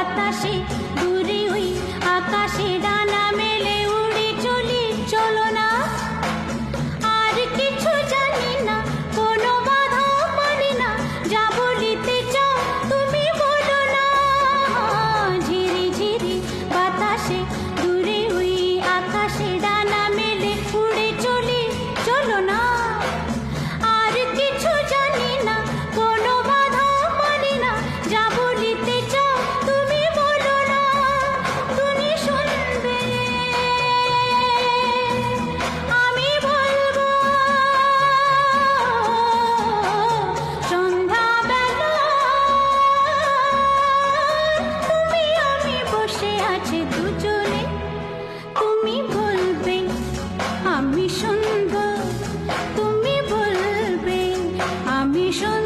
বাতাসে, দূরে ওই আকাশে ডানা মেলে উড়ে চলি, চলো না। আর কিছু জানি না, কোনো বাধা মানি না যা বলিতে চাও, তুমি বলো না। ঝিরি ঝিরি বাতাসে, দূরে ওই আকাশে ডানা মেলে উড়ে চলে, চলো না। আমি সুন্দর। তুমি বলবে আমি সুন্দর